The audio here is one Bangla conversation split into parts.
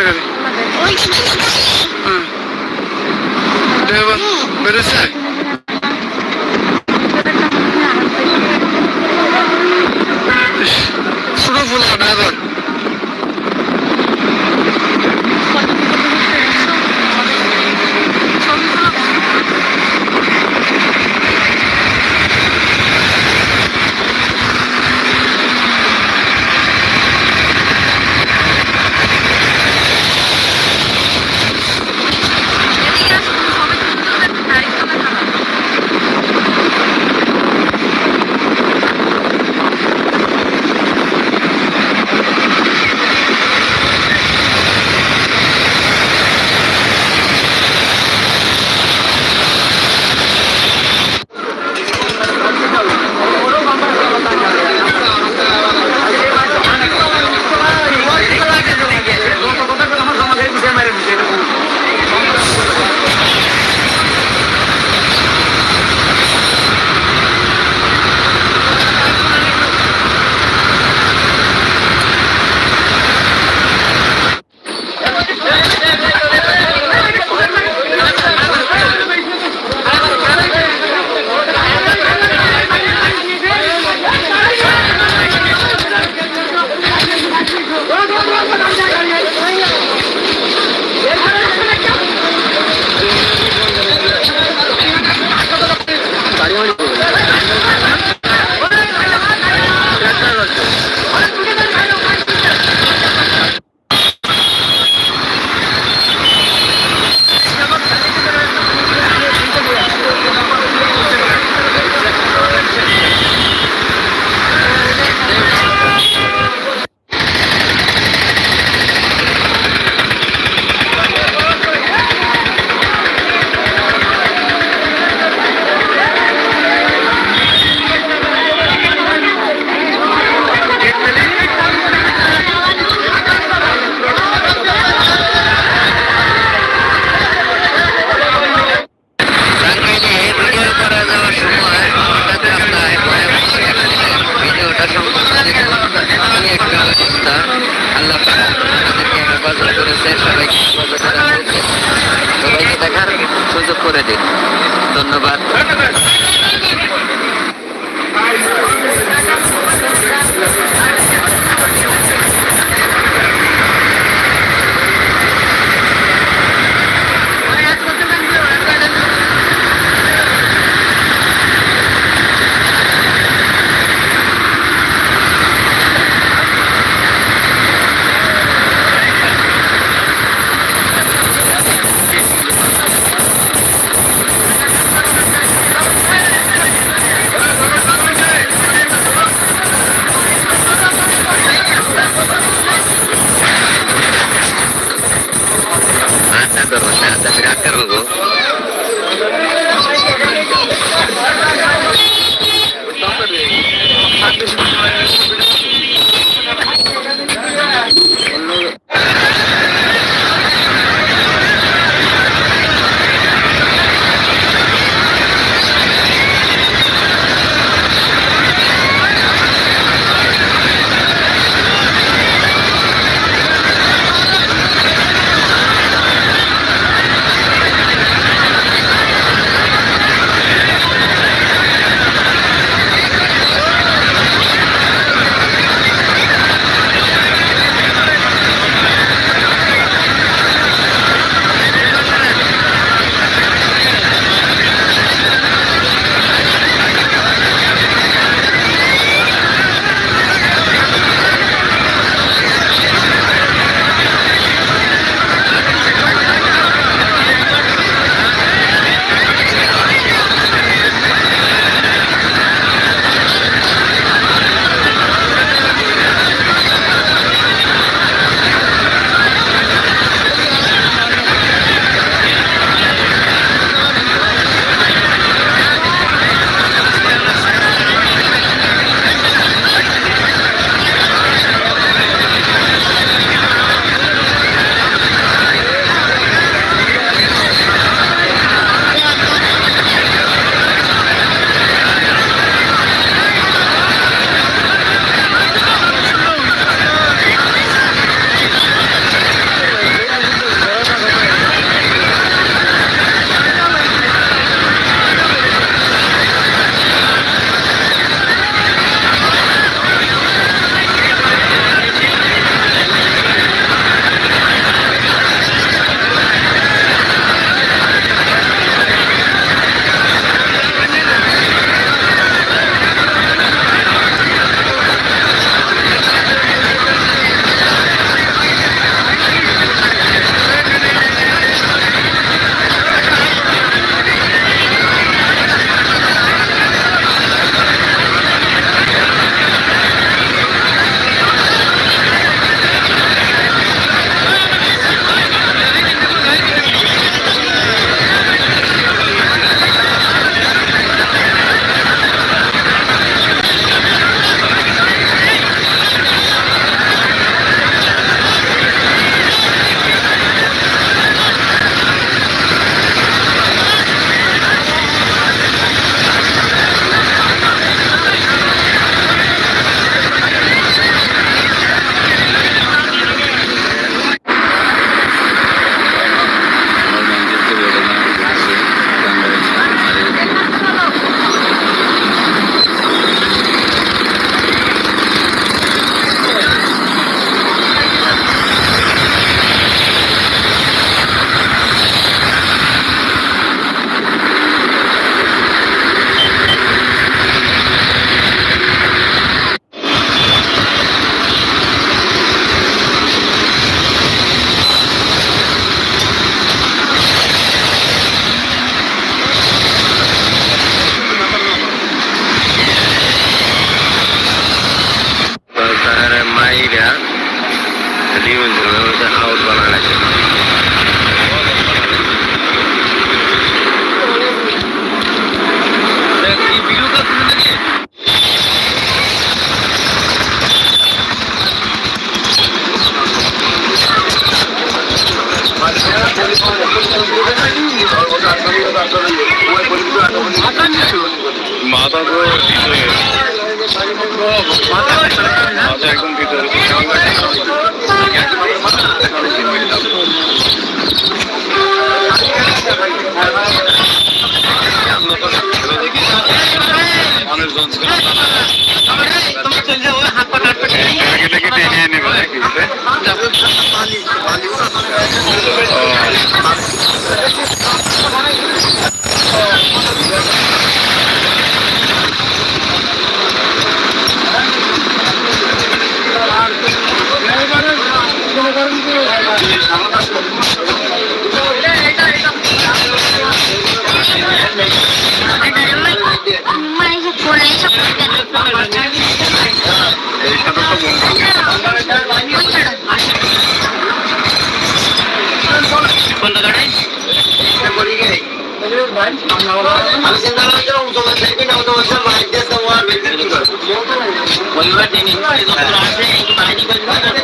Mother. Mm. Do you have a medicine? যোগাযোগ করে দিন। ধন্যবাদ। sacarlos এই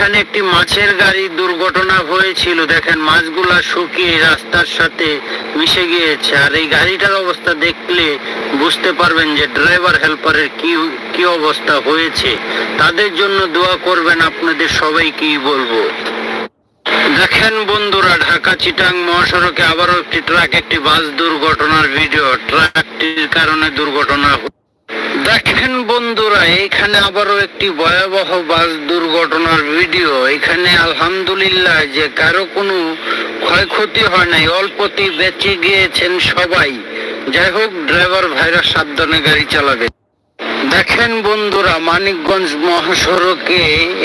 এখানে একটি মাছের গাড়ি দুর্ঘটনা হয়েছিল। দেখেন, মাছগুলা শুকিয়ে রাস্তার সাথে মিশে গিয়েছে। আর এই গাড়িটার অবস্থা দেখলে বুঝতে পারবেন যে ড্রাইভার, হেল্পারের কি কি অবস্থা হয়েছে। তাদের জন্য দোয়া করবেন, আপনাদের সবাইকেই বলব। দেখেন বন্ধুরা ঢাকা চিটাং মহাসড়কে আবারও একটি ট্রাক, একটি বাস দুর্ঘটনার ভিডিও। ট্রাকটির কারণে দুর্ঘটনা দেখেন বন্ধুরা, এখানে আবারও একটি ভয়াবহ বাস দুর্ঘটনার ভিডিও। এখানে আলহামদুলিল্লাহ যে কারও কোনো ক্ষয়ক্ষতি হয় নাই অল্পতেই বেঁচে গিয়েছেন সবাই। যাই হোক, ড্রাইভার ভাইরা সাবধানে গাড়ি চালাবে। দেখেন বন্ধুরা, মানিকগঞ্জ মহাসড়কে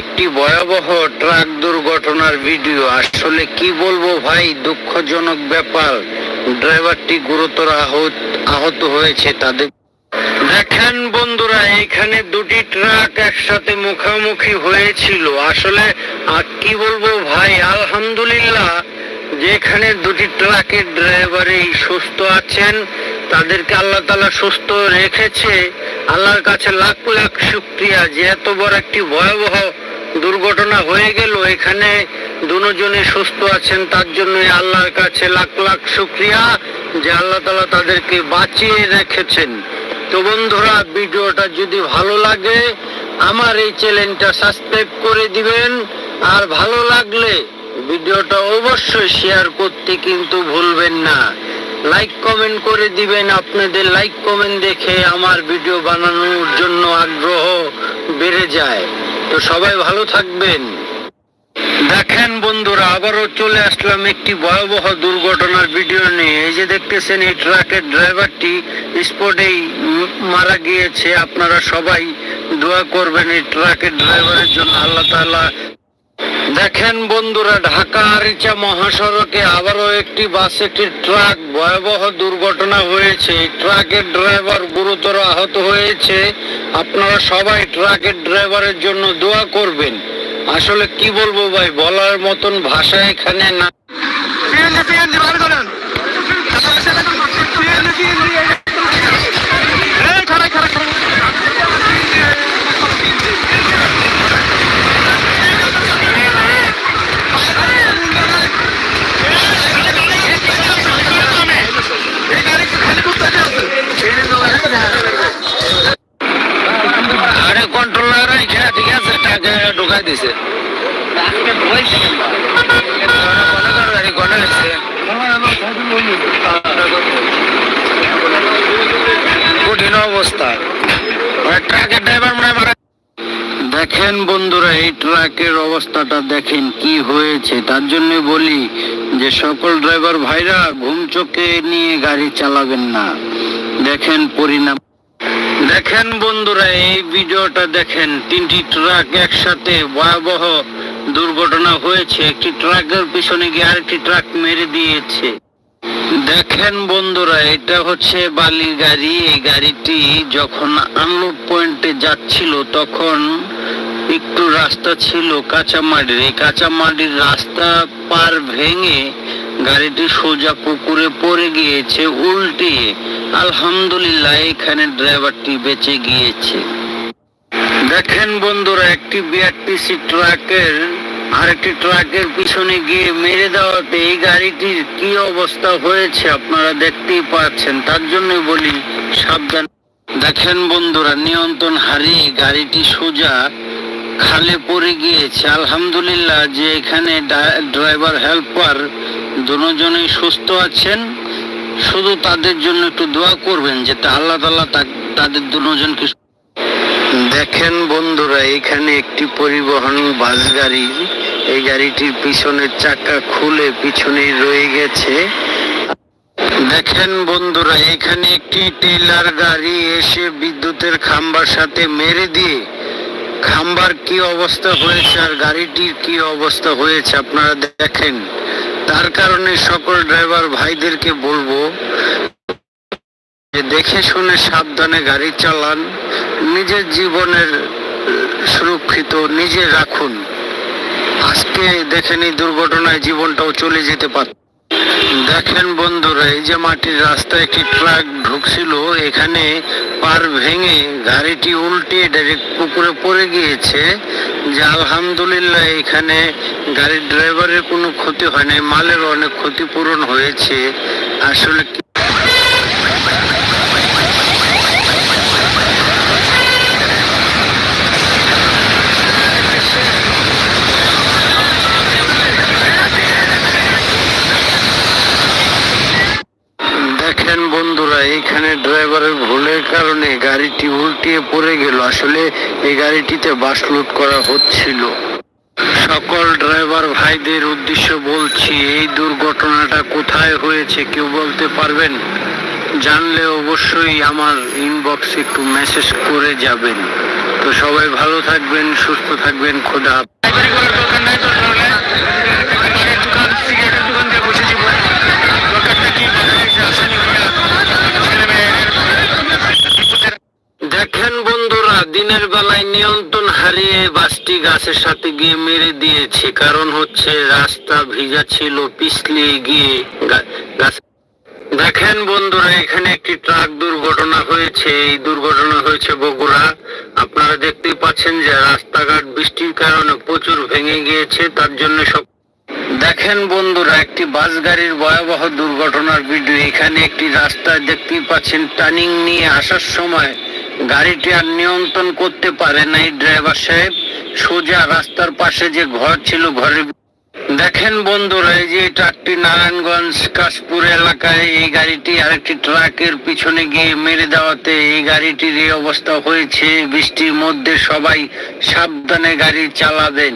একটি ভয়াবহ ট্রাক দুর্ঘটনার ভিডিও। আসলে কি বলব ভাই, দুঃখজনক ব্যাপার। ড্রাইভারটি গুরুতর আহত হয়েছে তাদের দেখেন বন্ধুরা এখানে দুটি ট্রাক একসাথে মুখোমুখি হয়েছিল। আসলে কি বলব ভাই, আলহামদুলিল্লাহ, যেখানে দুটি ট্রাকের ড্রাইভারই সুস্থ আছেন, তাদেরকে আল্লাহ তালা সুস্থ রেখেছে। আল্লাহর কাছে লাখ লাখ শুক্রিয়া যে এত বড় একটি ভয়াবহ দুর্ঘটনা হয়ে গেল। এখানে দুজনে সুস্থ আছেন, তার জন্য আল্লাহর কাছে লাখ লাখ শুক্রিয়া যে আল্লাহ তালা তাদেরকে বাঁচিয়ে রেখেছেন। তো বন্ধুরা, ভিডিওটা যদি ভালো লাগে, আমার এই চ্যানেলটা সাবস্ক্রাইব করে দিবেন। আর ভালো লাগলে ভিডিওটা অবশ্যই শেয়ার করতে কিন্তু ভুলবেন না। লাইক কমেন্ট করে দিবেন। আপনাদের লাইক কমেন্ট দেখে আমার ভিডিও বানানোর জন্য আগ্রহ বেড়ে যায়। তো সবাই ভালো থাকবেন। দেখেন বন্ধুরা, আবারও চলে আসলাম একটি ভয়াবহ দুর্ঘটনার ভিডিও নিয়ে। এই যে দেখতেছেন, এই ট্রাকের ড্রাইভারটি স্পটেই মারা গিয়েছে। আপনারা সবাই দোয়া করবেন এই ট্রাকের ড্রাইভারের জন্য, আল্লাহ তাআলা। দেখেন বন্ধুরা, ঢাকা আরিচা মহাসড়কে আবারও একটি বাস, একটি ট্রাক ভয়াবহ দুর্ঘটনা হয়েছে। ট্রাকের ড্রাইভার গুরুতর আহত হয়েছে। আপনারা সবাই ট্রাকের ড্রাইভারের জন্য দোয়া করবেন। আসলে কি বলব ভাই বলার মতন ভাষা এখানে না। ঢুকাই দিছে। কঠিন অবস্থা। ট্রাকের ড্রাইভার মনে মারা দেখেন বন্ধুরা, এই ট্রাকের অবস্থাটা দেখেন কি হয়েছে। তার জন্য বলি যে সকল ড্রাইভার ভাইরা ঘুম চোখে নিয়ে গাড়ি চালাবেন না। দেখেন পরিণাম। দেখেন বন্ধুরা, এই ভিডিওটা দেখেন, তিনটি ট্রাক একসাথে ভয়াবহ দুর্ঘটনা হয়েছে। একটি ট্রাকের পিছনে গিয়ে আরেকটি ট্রাক মেরে দিয়েছে। দেখেন বন্ধুরা, এটা হচ্ছে বালির গাড়ি। এই গাড়িটি যখন আনলোড পয়েন্টে যাচ্ছিল, তখন একটু রাস্তা ছিল কাঁচামাটির। এই কাঁচামাটির রাস্তা পার ভেঙে গাড়িটি সোজা পুকুরে পড়ে গিয়েছে উল্টিয়ে আলহামদুলিল্লাহ, এখানে ড্রাইভারটি বেঁচে গিয়েছে। দেখেন বন্ধুরা, একটি বিআরটিসি ট্রাকের আরেকটি ট্রাকের পিছনে গিয়ে মেরে দেওয়াতে এই গাড়িটির কি অবস্থা হয়েছে আপনারা দেখতেই পাচ্ছেন। তার জন্য বলি, সাবধান। দেখেন বন্ধুরা, নিয়ন্ত্রণ হারিয়ে গাড়িটি সোজা খালে পড়ে গিয়েছে। আলহামদুলিল্লাহ যে এখানে ড্রাইভার, হেল্পার, দুজনেই সুস্থ আছেন। শুধু তাদের জন্য একটু দোয়া করবেন যে আল্লাহ তাল্লাহ তাদের দুজনকে দেখেন বন্ধুরা, এখানে একটি পরিবহন বাস গাড়ি। এই গাড়িটির পিছনের চাকা খুলে পিছনেই রয়ে গেছে। দেখেন বন্ধুরা, এখানে একটি টেলার গাড়ি এসে বিদ্যুতের খাম্বার সাথে মেরে দিয়ে খাম্বার কি অবস্থা হয়েছে আর গাড়িটির কি অবস্থা হয়েছে আপনারা দেখেন। তার কারণে সকল ড্রাইভার ভাইদেরকে বলব দেখে শুনে সাবধানে গাড়ি চালান, নিজের জীবনের সুরক্ষিত নিজে রাখুন। আজকে দেখেন এই দুর্ঘটনায় জীবনটাও চলে যেতে পারত দেখেন বন্ধুরা, এই যে মাটির রাস্তায় একটি ট্রাক ঢুকছিল, এখানে পার ভেঙে গাড়িটি উল্টে ডাইরেক্ট পুকুরে পড়ে গিয়েছে। যে আলহামদুলিল্লাহ এখানে গাড়ির ড্রাইভারের কোনো ক্ষতি হয়নি মালের অনেক ক্ষতিপূরণ হয়েছে। আসলে কি দেখেন বন্ধুরা এখানে ভুলের কারণে গাড়িটি উল্টিয়ে পড়ে গেল। আসলে এই গাড়িটিতে বাস লোড করা হচ্ছিল। সকল ড্রাইভার ভাইদের উদ্দেশ্য বলছি, এই দুর্ঘটনাটা কোথায় হয়েছে কেউ বলতে পারবেন? জানলে অবশ্যই আমার ইনবক্সে একটু মেসেজ করে যাবেন। তো সবাই ভালো থাকবেন, সুস্থ থাকবেন, খোদা হাফেজ। ড্রাইভারি করার দরকার নাই তো তাহলে সে দোকান সিগারেটের দোকান দিয়ে বসে জীবন দরকারটা কি আসেনি ছেলে মেয়ের বিপদের দেখেন বন্ধুরা দিনের বেলায় নিয়ন্ত্রণ হারিয়ে বাসটি গাছের সাথে গিয়ে মেরে দিয়েছে। কারণ হচ্ছে রাস্তা ভিজা ছিল, পিছলিয়ে গিয়ে দেখেন বন্ধুরা, এখানে একটি ট্রাক দুর্ঘটনা হয়েছে। এই দুর্ঘটনা হয়েছে বগুড়া। আপনারা দেখতেই পাচ্ছেন যে রাস্তাঘাট বৃষ্টির কারণে প্রচুর ভেঙে গিয়েছে, তার জন্য সব দেখেন বন্ধুরা, একটি বাস গাড়ির ভয়াবহ দুর্ঘটনার ভিডিও। এখানে একটি রাস্তায় দেখতেই পাচ্ছেন টার্নিং নিয়ে আসার সময় গাড়িটি আর নিয়ন্ত্রণ করতে পারে নাই ড্রাইভার সাহেব। সোজা রাস্তার পাশে যে ঘর ছিল ঘরের দেখেন বন্ধুরা, এই যে ট্রাকটি নারায়ণগঞ্জ কাশপুর এলাকায়, এই গাড়িটি আরেকটি ট্রাকের পিছনে গিয়ে মেরে দেওয়াতে এই গাড়িটির এই অবস্থা হয়েছে। বৃষ্টির মধ্যে সবাই সাবধানে গাড়ি চালাবেন।